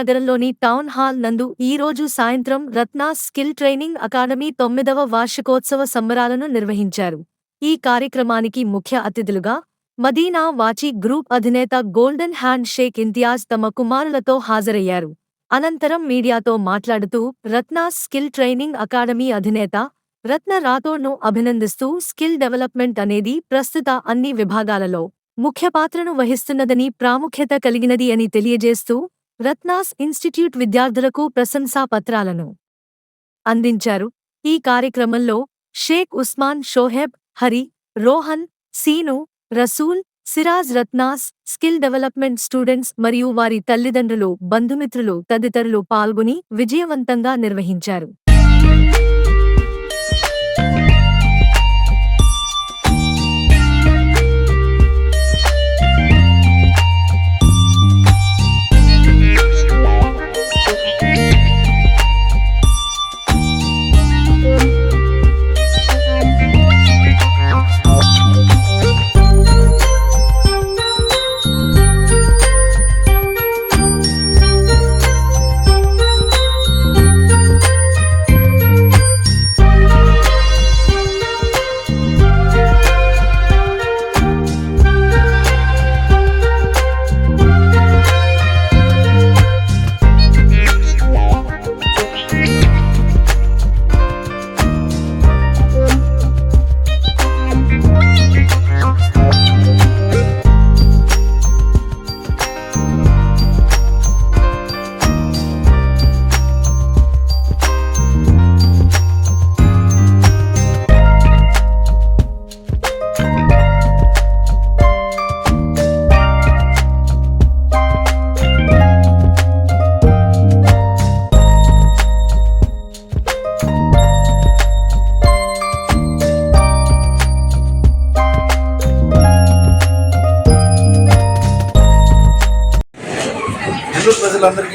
నగరంలోని town hall నందు ఈ రోజు సాయంత్రం రత్నా స్కిల్ ట్రైనింగ్ అకాడమీ తొమ్మిదవ వార్షికోత్సవ సంబరాలను నిర్వహించారు. ఈ కార్యక్రమానికి ముఖ్య అతిథులుగా మదీనా వాచి గ్రూప్ అధినేత గోల్డెన్ హ్యాండ్ షేక్ ఇంతియాజ్ తమ కుమారులతో హాజరయ్యారు. అనంతరం మీడియాతో మాట్లాడుతూ రత్నా స్కిల్ ట్రైనింగ్ అకాడమీ అధినేత రత్న రాథోడ్ను అభినందిస్తూ స్కిల్ డెవలప్మెంట్ అనేది ప్రస్తుత అన్ని విభాగాలలో ముఖ్య పాత్రను వహిస్తున్నదని ప్రాముఖ్యత కలిగినది అని తెలియజేస్తూ రత్నాస్ ఇన్స్టిట్యూట్ విద్యార్థులకు ప్రశంసా పత్రాలను అందించారు. ఈ కార్యక్రమంలో Sheikh Usman Shoheb Hari Rohan Seenu Rasool Siraj Ratnas skill development students మరియు వారి తల్లిదండ్రులు బంధుమిత్రులు తదితరులు పాల్గొని విజయవంతంగా నిర్వహించారు.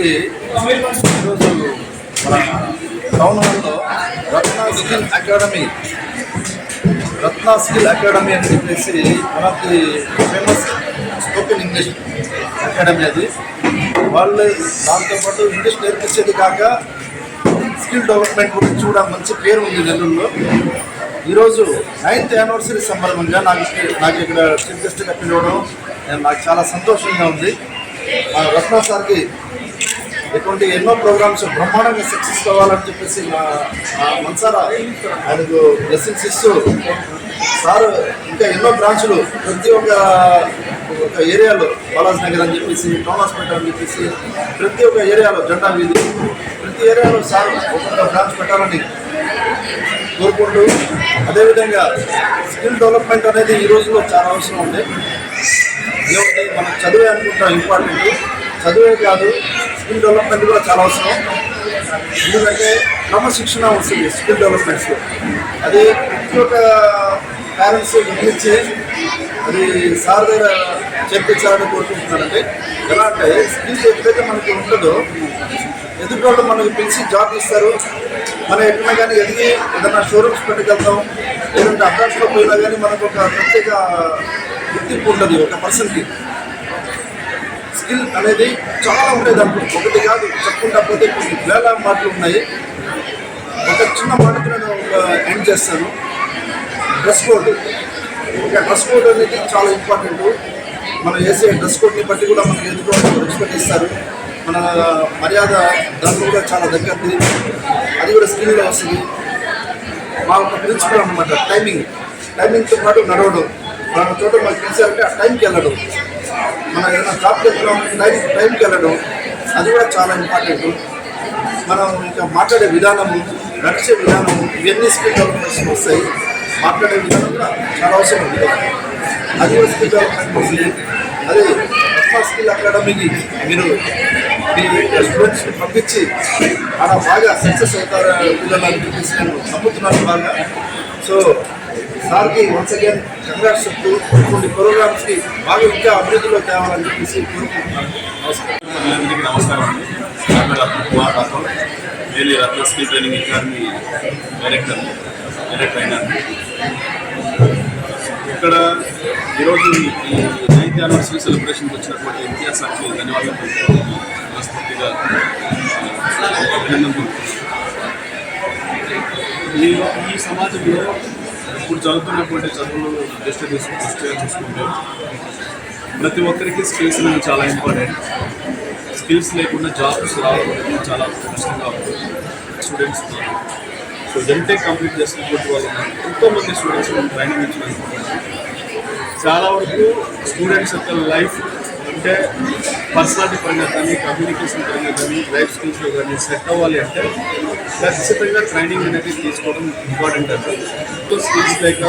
చెప్పి ఈరోజు మన టౌన్ హాల్లో Ratna skill academy Ratna skill academy అని చెప్పేసి మనకి ఫేమస్ స్పోకెన్ ఇంగ్లీష్ అకాడమీ అది. వాళ్ళు దాంతోపాటు ఇంగ్లీష్ నేర్పించేది కాక స్కిల్ డెవలప్మెంట్ గురించి కూడా మంచి పేరు ఉంది నెల్లూరులో. ఈరోజు నైన్త్ యానివర్సరీ సందర్భంగా నాకు ఇక్కడ- నాకు ఇక్కడ చీఫ్ గెస్ట్గా పిలవడం నాకు చాలా సంతోషంగా ఉంది. మా రత్న సార్కి ఇటువంటి ఎన్నో ప్రోగ్రామ్స్ బ్రహ్మాండంగా సక్సెస్ కావాలని చెప్పేసి మా మనసారా ఆయనకు బ్లెస్సింగ్స్ ఇస్తూ సార్ ఇంకా ఎన్నో బ్రాంచ్లు ప్రతి ఒక్క ఒక ఏరియాలో బాలాజ్ నగర్ అని చెప్పేసి టౌన్ హాస్పిటల్ అని చెప్పేసి ప్రతి ఒక్క ఏరియాలో జెండా వీధి. ప్రతి ఏరియాలో సార్ ఒక్కొక్క బ్రాంచ్ పెట్టాలని కోరుకుంటూ అదేవిధంగా స్కిల్ డెవలప్మెంట్ అనేది ఈ రోజుల్లో చాలా అవసరం ఉంది. మనం చదువే అనుకుంటాం ఇంపార్టెంట్. చదువే కాదు స్కిల్ డెవలప్మెంట్ కూడా చాలా అవసరం. ఎందుకంటే క్రమశిక్షణ వస్తుంది స్కిల్ డెవలప్మెంట్స్లో. అది ప్రతి ఒక్క పేరెంట్స్ గమనించి అది సార్ దగ్గర చెప్పించాలని కోరుకుంటున్నానండి ఎలా అంటే స్కిల్స్ ఎప్పుడైతే మనకి ఉంటుందో ఎదుటి మనకి పిలిచి జాబ్ ఇస్తారు. మనం ఎక్కడైనా కానీ ఎదిగి ఏదైనా షోరూమ్స్ పెట్టగలుగుతాం లేదంటే అడ్రస్లో పోయినా కానీ మనకు ఒక ప్రత్యేక గుర్తింపు ఉంటుంది ఒక పర్సన్కి స్కిల్ అనేది చాలా ఉండేది దాంట్లో ఒకటి కాదు చెప్పుకుంటా పోతే కొన్ని వేల మాటలు ఉన్నాయి. ఒక చిన్న మాటకు నేను ఒక ఎండ్ చేస్తాను. డ్రెస్ కోడ్ ఒక డ్రెస్ కోడ్ అనేది చాలా ఇంపార్టెంట్ మనం వేసే డ్రెస్ కోడ్ని బట్టి కూడా మనం ఎదుర్కోవడానికి రెస్పెక్ట్ ఇస్తారు మన మర్యాద దాంట్లో కూడా చాలా దగ్గరది. అది కూడా స్కిల్లో వస్తుంది. మా ఒక ప్రిన్సిపల్ అనమాట టైమింగ్ టైమింగ్తో పాటు నడవడం. మన చోట మనకు తెలిసారంటే ఆ టైంకి వెళ్ళడం. మనం ఏదైనా షాప్ దగ్గర టైం టైంకి వెళ్ళడం అది కూడా చాలా ఇంపార్టెంట్ మనం ఇంకా మాట్లాడే విధానము నడిచే విధానము ఇవన్నీ స్కిల్ డెవలప్మెంట్స్ వస్తాయి. మాట్లాడే విధానం కూడా చాలా అవసరం ఉంది. అది కూడా స్కిల్ డెవలప్మెంట్ వస్తుంది అదే స్కిల్ అకాడమీకి మీరు మీ స్టూడెంట్స్ని పంపించి అలా బాగా సక్సెస్ అవుతారు పిల్లలు అని చెప్పేసి నేను నమ్ముతున్నాను బాగా. సో సార్కి వన్స్ అగైన్ కంగ్రాట్స్ చెప్తూ కొన్ని ప్రోగ్రామ్స్కి బాగా ఇంకా అభివృద్ధిలో తేవాలని చెప్పేసి కోరుకుంటున్నాను. నమస్కారం నమస్కారం రత్న నేను Ratna skill training academy director director అయినాను. ఇక్కడ ఈరోజు ఈ నైన్త్ యానివర్సరీ సెలబ్రేషన్కి వచ్చినటువంటి ఎన్టీఆర్ సార్కి ధన్యవాదాలు మనస్ఫూర్తిగా అభినందనలు. ఈ సమాజంలో ఇప్పుడు చదువుతున్నటువంటి చదువులు జస్ట్ తీసుకుని దృష్టిగా చూసుకుంటే ప్రతి ఒక్కరికి స్కిల్స్ అనేవి చాలా ఇంపార్టెంట్ స్కిల్స్ లేకుండా జాబ్స్ రావడం చాలా కష్టంగా స్టూడెంట్స్ సో ఎంటెక్ కంప్లీట్ చేసినటువంటి వాళ్ళు ఎంతోమంది స్టూడెంట్స్ ట్రైనింగ్ ఇచ్చిన చాలా వరకు స్టూడెంట్స్ యొక్క లైఫ్ అంటే పర్సనాలిటీ పరంగా కానీ కమ్యూనికేషన్ పరంగా కానీ లైఫ్ స్కిల్స్లో కానీ సెట్ అవ్వాలి అంటే ఖచ్చితంగా ట్రైనింగ్ అనేది తీసుకోవడం ఇంపార్టెంట్ అంటే సో స్కిల్స్ లేక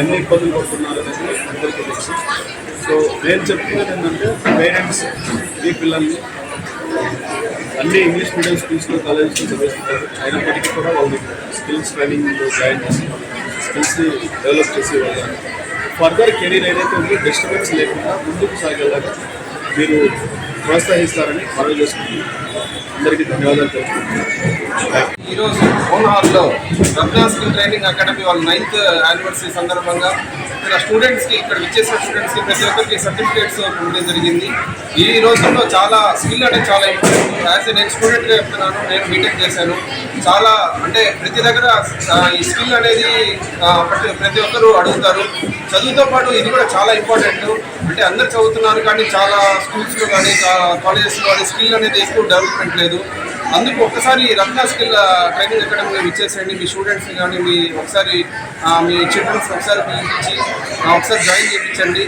అన్ని ఇబ్బందులు పడుతున్నారు అనేది అందరికీ తెలుసు. సో నేను చెప్తున్నది ఏంటంటే పేరెంట్స్ మీ పిల్లల్ని అన్ని ఇంగ్లీష్ మీడియం స్కూల్స్లో కాలేజెస్లో చదివిస్తున్నారు. అయినప్పటికీ కూడా వాళ్ళు స్కిల్స్ ట్రైనింగ్లో జాయిన్ చేసి స్కిల్స్ని డెవలప్ చేసేవాళ్ళు. ఫర్దర్ కెరీర్ ఏదైతే ఉందో డిస్టర్బెన్స్ లేకుండా ముందుకు సాగేలాగా మీరు ప్రోత్సహిస్తారని మనవి చేసుకుంటున్నాను అందరికీ ధన్యవాదాలు తెలుపుతున్నాను ఈరోజు టౌన్ హాల్లో రత్నా స్కిల్ ట్రైనింగ్ అకాడమీ వాళ్ళ నైన్త్ యానివర్సరీ సందర్భంగా ఇక్కడ స్టూడెంట్స్కి ఇక్కడ విచ్చేసిన స్టూడెంట్స్కి ప్రతి ఒక్కరికి సర్టిఫికేట్స్ ఇవ్వడం జరిగింది. ఈ రోజుల్లో చాలా స్కిల్ అనేది చాలా ఇంపార్టెంట్ యాజ్ నేను స్టూడెంట్గా చెప్తున్నాను నేను బీటెక్ చేశాను. చాలా అంటే ప్రతి దగ్గర ఈ స్కిల్ అనేది ప్రతి ఒక్కరూ అడుగుతారు. చదువుతో పాటు ఇది కూడా చాలా ఇంపార్టెంట్ అంటే అందరు చదువుతున్నారు కానీ చాలా స్కూల్స్లో కానీ కాలేజెస్లో కానీ స్కిల్ అనేది ఎక్కువ డెవలప్మెంట్ లేదు. అందుకు ఒక్కసారి రత్నా స్కిల్ ట్రైనింగ్ అకాడమీలో ఇచ్చేసేయండి. మీ స్టూడెంట్స్ని కానీ మీ ఒకసారి మీ చిల్డ్రన్స్ ఒకసారి పిలిపించి ఒకసారి జాయిన్ చేయించండి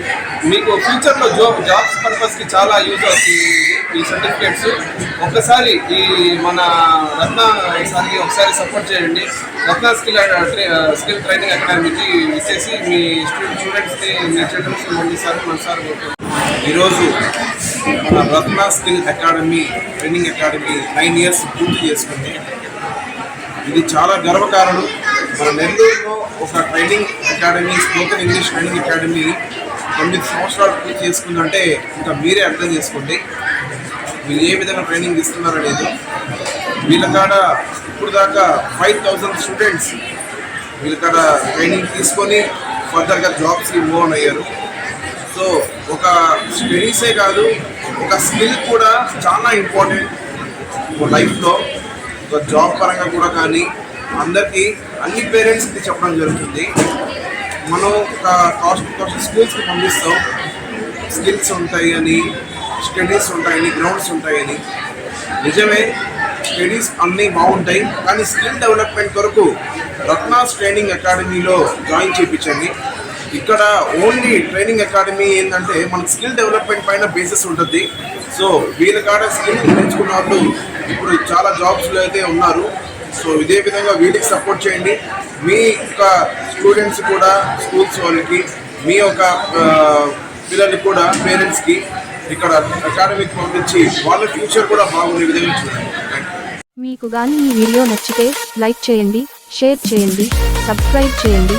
మీకు ఫ్యూచర్లో జాబ్ జాబ్స్ పర్పస్కి చాలా యూజ్ అవుతుంది ఈ సర్టిఫికేట్స్ ఒక్కసారి ఈ మన రత్న సార్కి ఒకసారి సపోర్ట్ చేయండి. రత్న స్కిల్ స్కిల్ ట్రైనింగ్ అకాడమీకి ఇచ్చేసి మీ స్టూడెంట్ స్టూడెంట్స్ని మీ చిల్డ్రన్స్ని సార్ మన సార్ కోరుకుంటున్నాను. ఈరోజు మన Ratna skill academy training academy nine years పూర్తి చేసుకుంది. ఇది చాలా గర్వకారణం. మన నెల్లూరులో ఒక training academy spoken English training academy తొమ్మిది సంవత్సరాలు పూర్తి చేసుకుందంటే ఇంకా మీరే అర్థం చేసుకోండి. వీళ్ళు ఏ విధంగా ట్రైనింగ్ ఇస్తున్నారు అనేది వీళ్ళ కాడ ఇప్పుడు దాకా ఫైవ్ థౌజండ్ స్టూడెంట్స్ వీళ్ళ కాడ ట్రైనింగ్ తీసుకొని ఫర్దర్గా జాబ్స్కి మూవ్ అయ్యారు. సో ఒక స్టడీసే కాదు ఒక స్కిల్ కూడా చాలా ఇంపార్టెంట్ లైఫ్లో ఒక జాబ్ పరంగా కూడా కానీ అందరికీ అన్ని పేరెంట్స్కి చెప్పడం జరుగుతుంది. మనం ఒక కాస్ట్ కాస్ట్ స్కూల్స్కి పంపిస్తాం. స్కిల్స్ ఉంటాయి అని స్టడీస్ ఉంటాయని గ్రౌండ్స్ ఉంటాయని నిజమే స్టడీస్ అన్నీ బాగుంటాయి కానీ స్కిల్ డెవలప్మెంట్ కొరకు రత్నాస్ ట్రైనింగ్ అకాడమీలో జాయిన్ చేయించండి. ఇక్కడ ఓన్లీ ట్రైనింగ్ అకాడమీ ఏంటంటే మన స్కిల్ డెవలప్మెంట్ పైన బేసిస్ ఉంటుంది. సో వీళ్ళ కాడ స్కిల్ నేర్చుకున్న వాళ్ళు ఇప్పుడు చాలా జాబ్స్లో అయితే ఉన్నారు. సో ఇదే విధంగా వీళ్ళకి సపోర్ట్ చేయండి. మీ యొక్క స్టూడెంట్స్ కూడా స్కూల్స్ వాళ్ళకి మీ యొక్క పిల్లలకి కూడా పేరెంట్స్కి ఇక్కడ అకాడమీకి పంపించి వాళ్ళ ఫ్యూచర్ కూడా బాగుండే విధంగా చూడండి. మీకు కానీ ఈ వీడియో నచ్చితే లైక్ చేయండి షేర్ చేయండి సబ్స్క్రైబ్ చేయండి.